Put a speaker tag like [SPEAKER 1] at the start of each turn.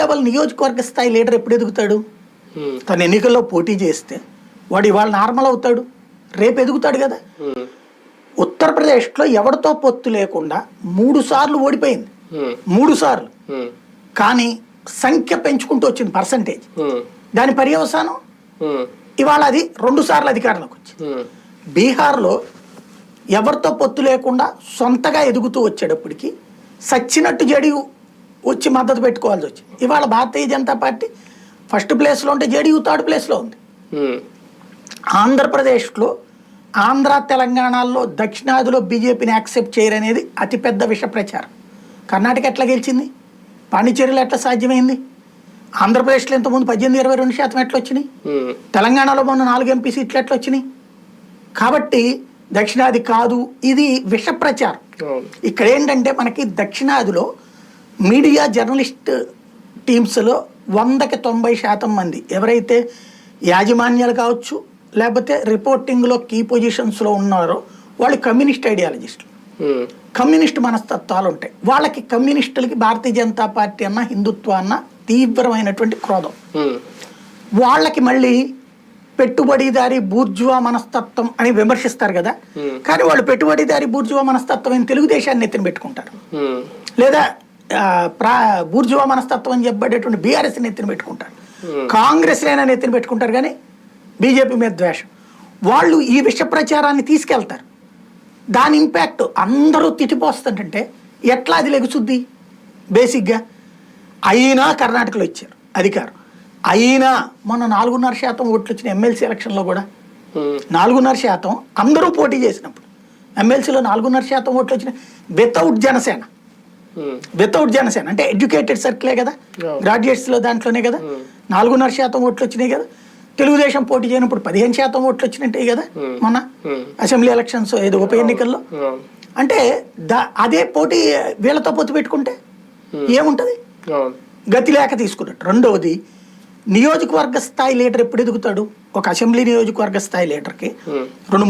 [SPEAKER 1] Level నియోజకవర్గ స్థాయి leader ఎప్పుడు ఎదుగుతాడు? తన ఎన్నికల్లో పోటీ చేస్తే వాడు ఇవాళ నార్మల్ అవుతాడు. రేపు ఎదుగుతాడు కదా. ఉత్తరప్రదేశ్లో ఎవరితో పొత్తు లేకుండా మూడు సార్లు ఓడిపోయింది. మూడు సార్లు. కానీ సంఖ్య పెంచుకుంటూ వచ్చింది పర్సంటేజ్ దాని పర్యవసానం? ఇవాళ అది రెండు సార్లు అధికారంలోకి వచ్చింది. బీహార్లో ఎవరితో పొత్తు లేకుండా సొంతగా ఎదుగుతూ వచ్చేటప్పటికి సచ్చినట్టు జడియు వచ్చి మద్దతు పెట్టుకోవాల్సి వచ్చింది ఇవాళ భారతీయ జనతా పార్టీ ఫస్ట్ ప్లేస్లో ఉంటే జడియు థర్డ్ ప్లేస్లో ఉంది. ఆంధ్రప్రదేశ్లో ఆంధ్ర తెలంగాణలో దక్షిణాదిలో బీజేపీని యాక్సెప్ట్ చేయరనేది అతిపెద్ద విష ప్రచారం. కర్ణాటక ఎట్లా గెలిచింది? పాండిచేరిలో ఎట్లా సాధ్యమైంది? ఆంధ్రప్రదేశ్లో ఇంతకుముందు పద్దెనిమిది ఇరవై రెండు శాతం ఎట్లా వచ్చినాయి? తెలంగాణలో మొన్న నాలుగు ఎంపీ సీట్లు ఎట్లా వచ్చినాయి? కాబట్టి దక్షిణాది కాదు ఇది విష ప్రచారం. ఇక్కడ ఏంటంటే మనకి దక్షిణాదిలో మీడియా జర్నలిస్ట్ టీమ్స్లో వందకి తొంభై శాతం మంది. ఎవరైతే యాజమాన్యాలు కావచ్చు లేకపోతే రిపోర్టింగ్లో కీ పొజిషన్స్లో ఉన్నారో వాళ్ళు కమ్యూనిస్ట్ ఐడియాలజిస్టులు. కమ్యూనిస్ట్ మనస్తత్వాలు ఉంటాయి. వాళ్ళకి కమ్యూనిస్టులకి భారతీయ జనతా పార్టీ అన్న హిందుత్వ అన్న తీవ్రమైనటువంటి క్రోధం. వాళ్ళకి మళ్ళీ పెట్టుబడిదారి బూర్జువా మనస్తత్వం అని విమర్శిస్తారు కదా. కానీ వాళ్ళు పెట్టుబడిదారి బూర్జువా మనస్తత్వం అని తెలుగుదేశాన్ని ఎత్తిన పెట్టుకుంటారు. లేదా ప్రా బూర్జువా మనస్తత్వం అని చెప్పబడేటువంటి బీఆర్ఎస్ ఎత్తిన పెట్టుకుంటారు. కాంగ్రెస్ అయినా ఎత్తిన పెట్టుకుంటారు కానీ బీజేపీ మీద ద్వేషం. వాళ్ళు ఈ విష ప్రచారాన్ని తీసుకెళ్తారు. దాని ఇంపాక్ట్ అందరూ తిట్టిపోస్తుంటే ఎట్లా అది లెగుచుద్ది బేసిక్గా అయినా కర్ణాటకలో ఇచ్చారు అధికారం. అయినా మొన్న నాలుగున్నర శాతం ఓట్లు వచ్చిన ఎమ్మెల్సీ ఎలక్షన్లో కూడా నాలుగున్నర శాతం అందరూ పోటీ చేసినప్పుడు ఎమ్మెల్సీలో నాలుగున్నర శాతం ఓట్లు వచ్చిన వితౌట్ జనసేన వితౌట్ జనసేన అంటే ఎడ్యుకేటెడ్ సర్కిలే కదా. గ్రాడ్యుయేట్స్లో దాంట్లోనే కదా?
[SPEAKER 2] Hmm.
[SPEAKER 1] నాలుగున్నర శాతం ఓట్లు వచ్చినాయి కదా? తెలుగుదేశం పోటీ చేయనప్పుడు పదిహేను శాతం ఓట్లు వచ్చినట్టే కదా?
[SPEAKER 2] Hmm.
[SPEAKER 1] మొన్న
[SPEAKER 2] Hmm.
[SPEAKER 1] అసెంబ్లీ ఎలక్షన్స్ ఏదో ఉప ఎన్నికల్లో? అంటే దా అదే పోటీ వీళ్ళతో పొత్తు పెట్టుకుంటే ఏముంటది? గతి లేక తీసుకున్నట్టు రెండవది నియోజకవర్గ స్థాయి లీడర్ ఎప్పుడు ఎదుగుతాడు? ఒక అసెంబ్లీ నియోజకవర్గ స్థాయి లీడర్కి రెండు